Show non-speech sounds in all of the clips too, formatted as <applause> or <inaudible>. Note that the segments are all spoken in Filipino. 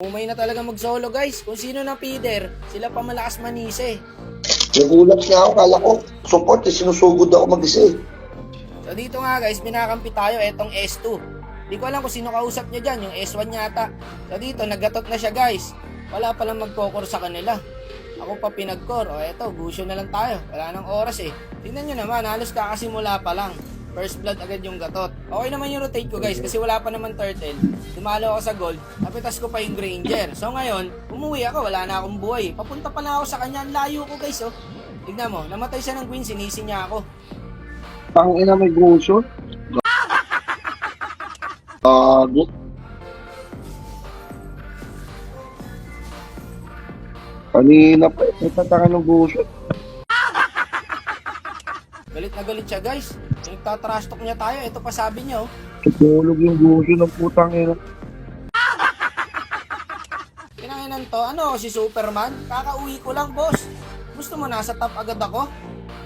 Umay na talaga mag-solo guys. Kung sino na feeder, sila pa malakas manise. Nagulat nga ako, kala ko, support, eh, sinusugod ako mag-isa eh. So dito nga guys, binakampi tayo etong S2. Di ko alam kung sino kausap niya dyan, yung S1 yata. So dito, nagatot na siya guys. Wala palang magkokor sa kanila. Ako pa pinag-core. O eto, gusyo na lang tayo. Wala nang oras eh. Tingnan nyo naman, halos kakasimula pa lang. First blood agad yung gatot. Okay naman yung rotate ko guys kasi wala pa naman turtle. Dumalo ako sa gold, napitas ko pa yung granger. So ngayon, umuwi ako, wala na akong buhay. Papunta pa na ako sa kanya, ang layo ko guys oh. Tignan mo, namatay siya ng queen, sinisi niya ako. Pang ina may gusto. Gago. Kanina pa, tataka ng gusto. Galit na galit siya guys. Nagtatrash talk niya tayo, ito pa sabi niya oh. Tutulog yung gusto ng putang ina. Kinanginan to, ano si Superman? Kakauwi ko lang boss. Gusto mo nasa top agad ako?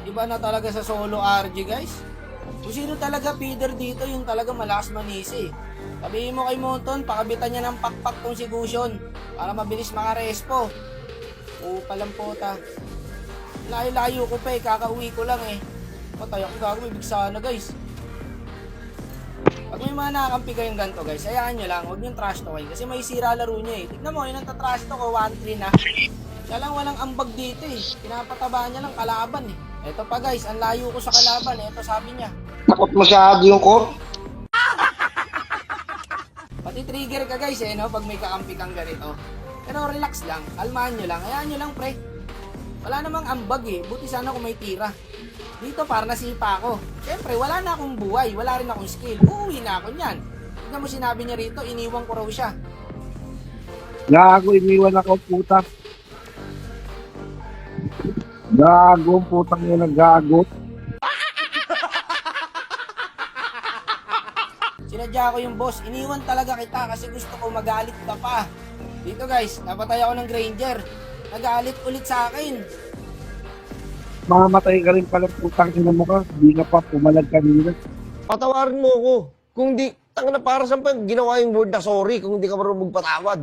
Iba na talaga sa solo RG guys. Kung sino talaga feeder dito, yung talaga malakas manisi. Sabihin mo kay Monton, pakabitan niya ng pakpak tong si Gusion para mabilis makarespo. Oo, palang puta. Layo-layo ko pa eh, kakauwi ko lang eh. Patay ako gago, ibig sana guys. Pag may mga nakakampi kayong ganito guys, hayaan nyo lang, huwag nyo trash talkin kasi may sira laro nyo eh. Tignan mo, yun ang tatrash to ko, 1-3 na. Kaya lang walang ambag dito eh. Pinapataba niya lang kalaban eh. Ito pa guys, ang layo ko sa kalaban eh. Ito sabi niya. Takot masyado yung core. Pati trigger ka guys eh, no? Pag may kakampi kang ganito. Pero relax lang, kalmahan nyo lang, hayaan nyo lang pre. Wala namang ambag eh, buti sana kung may tira. Dito para nasipa ako. Siyempre, wala na akong buhay, wala rin akong skill. Uuwi na ako niyan. Tignan mo sinabi niya rito, iniwan ko raw siya. Gago, iniwan ako puta. Gago, putang ina, gago. Sinadya ko yung boss, iniwan talaga kita kasi gusto ko magalit ka pa. Dito guys, napatay ako ng Granger. Nagalit ulit sa akin. Mamamatay ka rin pala putang ina mo ka. Hindi ka pa pumalag kanina. Patawarin mo ako. Kung di, tanga na para sa ginawa yung word na sorry kung di ka marunong magpatawad.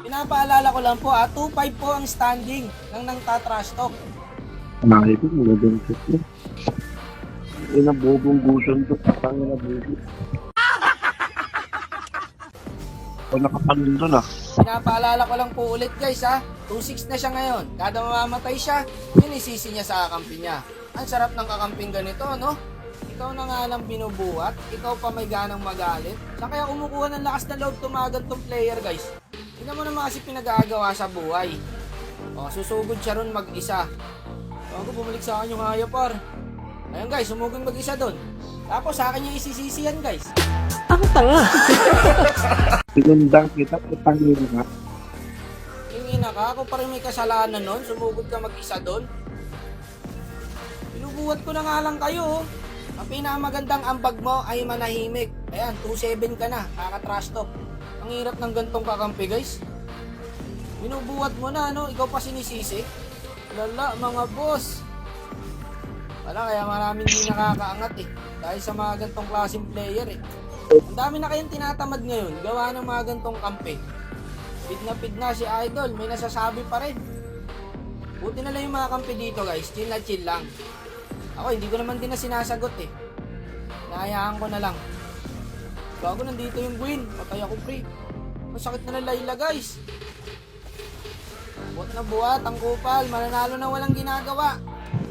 Pinapaalala ko lang po ah, 2-5 po ang standing ng nang tatrash talk. Nakay ko, magandang shot mo. Ina, bobong guson to. Putang ina, bobo. O nakapanin doon ah. Pinapaalala ko lang po ulit guys ha, 2-6 na siya ngayon. Kada mamamatay siya, inisisi niya sa kakampi niya. Ang sarap ng kakamping ganito, no? Ikaw na nga lang binubuhat, ikaw pa may ganang magalit. Saan kaya kumukuha ng lakas na loob tumagal tong player guys? Tingnan mo naman kasi pinag-aagawa sa buhay. O, susugod siya ron mag-isa. Bago bumalik sa akin yung hayapar. Ayun guys, sumugod mag-isa doon. Tapos sa akin yung isisisiyan guys. Pinundang <laughs> kita, putang ina ka. Ina ka, ako pa may kasalanan nun, sumugod ka mag-isa doon. Pinubuhat ko na nga lang kayo. oh. Ang pinakamagandang ambag mo ay manahimik. Ayan, 2-7 ka na, kaka-trash talk. Ang hirap ng gantong kakampi guys. Binubuhat mo na, no? Ikaw pa sinisisi. Lala, mga boss. Wala, kaya maraming di nakakaangat eh. Dahil sa mga gantong klaseng player eh. Ang dami na kayong tinatamad ngayon, gawa ng mga gantong kampi. Pid na pid na si Idol, may nasasabi pa rin. Buti na lang yung mga kampi dito guys, chill na chill lang. Ako, hindi ko naman din na sinasagot eh. Nahayaan ko na lang. Bago nandito yung Gwen, patay ako pre. Masakit na ng Layla guys. Buat na buhat, ang kupal, mananalo na walang ginagawa.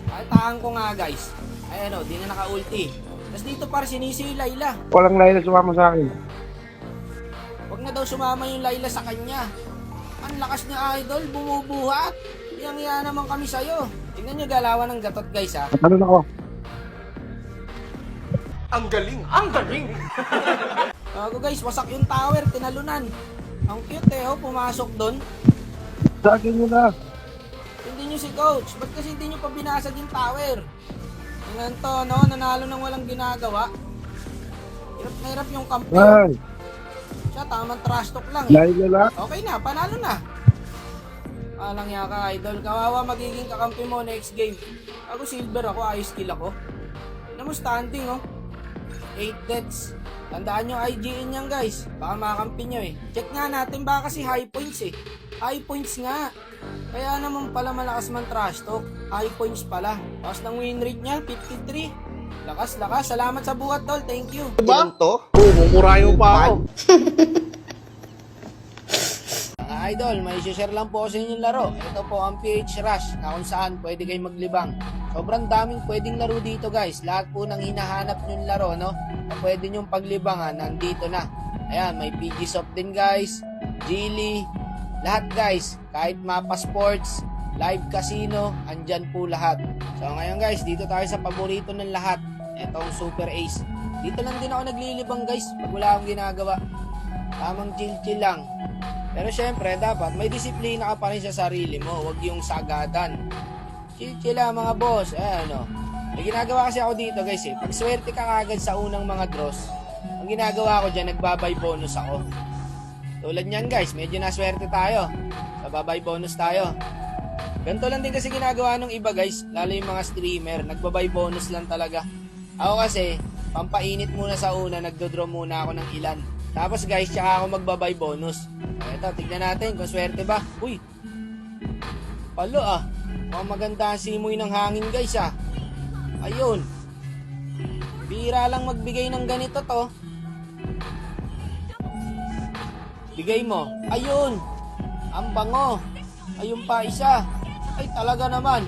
Ay, ko nga guys. Ay ano, di na naka-ulti. Tapos dito para sinisi Layla. Walang lahi na sumama sa akin. Na daw sumama yung Layla sa kanya. Ang lakas niya idol, bumubuhat. Yang iya naman kami sa'yo. Tingnan niyo galawan ng gatot guys ha. Ano na ako? <laughs> Bago guys, wasak yung tower, tinalunan. Ang cute eh, oh, pumasok doon. Sa akin mo na. Hindi niyo si coach. Ba't kasi hindi niyo pa binasag yung tower? Tingnan to, no? Nanalo nang walang ginagawa. Hirap na hirap yung kampi. Siya, tamang trash talk lang eh. lahi na lang. Okay na, panalo na. Alang yaka, idol. Kawawa magiging kakampi mo next game. Ako silver ako, ayos kill ako. Ano mo standing, oh. 8 deaths. Tandaan nyo IGN yan guys. Baka makampi nyo eh. Check nga natin baka kasi high points eh. High points nga. Kaya naman pala malakas man trash talk. High points pala. Tapos ng win rate niya, 53. Lakas, lakas. Salamat sa buhat tol. Thank you. Ilan to? Oo, mumurayo pa ako. <laughs> Mga idol, may share lang po ako sa inyong laro. Ito po ang PH Rush na kung saan pwede kayong maglibang. Sobrang daming pwedeng laro dito guys. Lahat po ng hinahanap nyong laro, no? Na pwede nyong paglibangan, nandito na. Ayan, may PG Soft din guys. Geely. Lahat guys. Kahit Mapa Sports, Live Casino, andyan po lahat. So ngayon guys, dito tayo sa paborito ng lahat. Itong Super Ace. Dito lang din ako naglilibang guys. Pag wala akong ginagawa. Tamang chill-chill lang. Pero syempre, dapat may disiplina ka pa rin sa sarili mo. Huwag yung sagadan. Chill-chill lang mga boss. Eh, ano. May ginagawa kasi ako dito guys eh. Pag swerte ka kagad sa unang mga draws, ang ginagawa ko dyan, nagbabay bonus ako. Tulad niyan guys, medyo naswerte tayo. Sa babay bonus tayo. Ganito lang din kasi ginagawa ng iba guys, lalo yung mga streamer, nagbabay bonus lang talaga. Ako kasi, pampainit muna sa una, nagdodraw muna ako ng ilan. Tapos guys, tsaka ako magbabay bonus. Ito, tignan natin kung swerte ba. Uy, palo ah. Mukhang maganda ang simoy ng hangin guys ah. Ayun. Bira lang magbigay ng ganito to. Bigay mo. Ayun. Ang bango. Ayun pa isa. Ay talaga naman.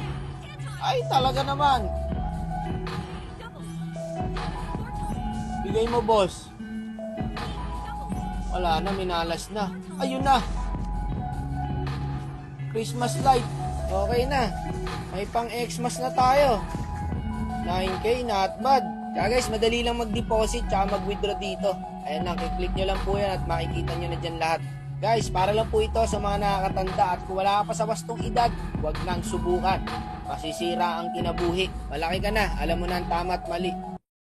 Ay talaga naman. Bigay mo boss. Wala na, minalas na. Ayun na. Christmas light. Okay na. May pang Xmas na tayo. 9K, not bad. Kaya guys, madali lang mag-deposit tsaka mag-withdraw dito. Ayan lang, click nyo lang po yan at makikita nyo na dyan lahat. Guys, para lang po ito sa mga nakakatanda at kung wala ka pa sa wastong edad, huwag nang subukan. Masisira ang kinabuhi. Malaki ka na, alam mo na ang tama at mali.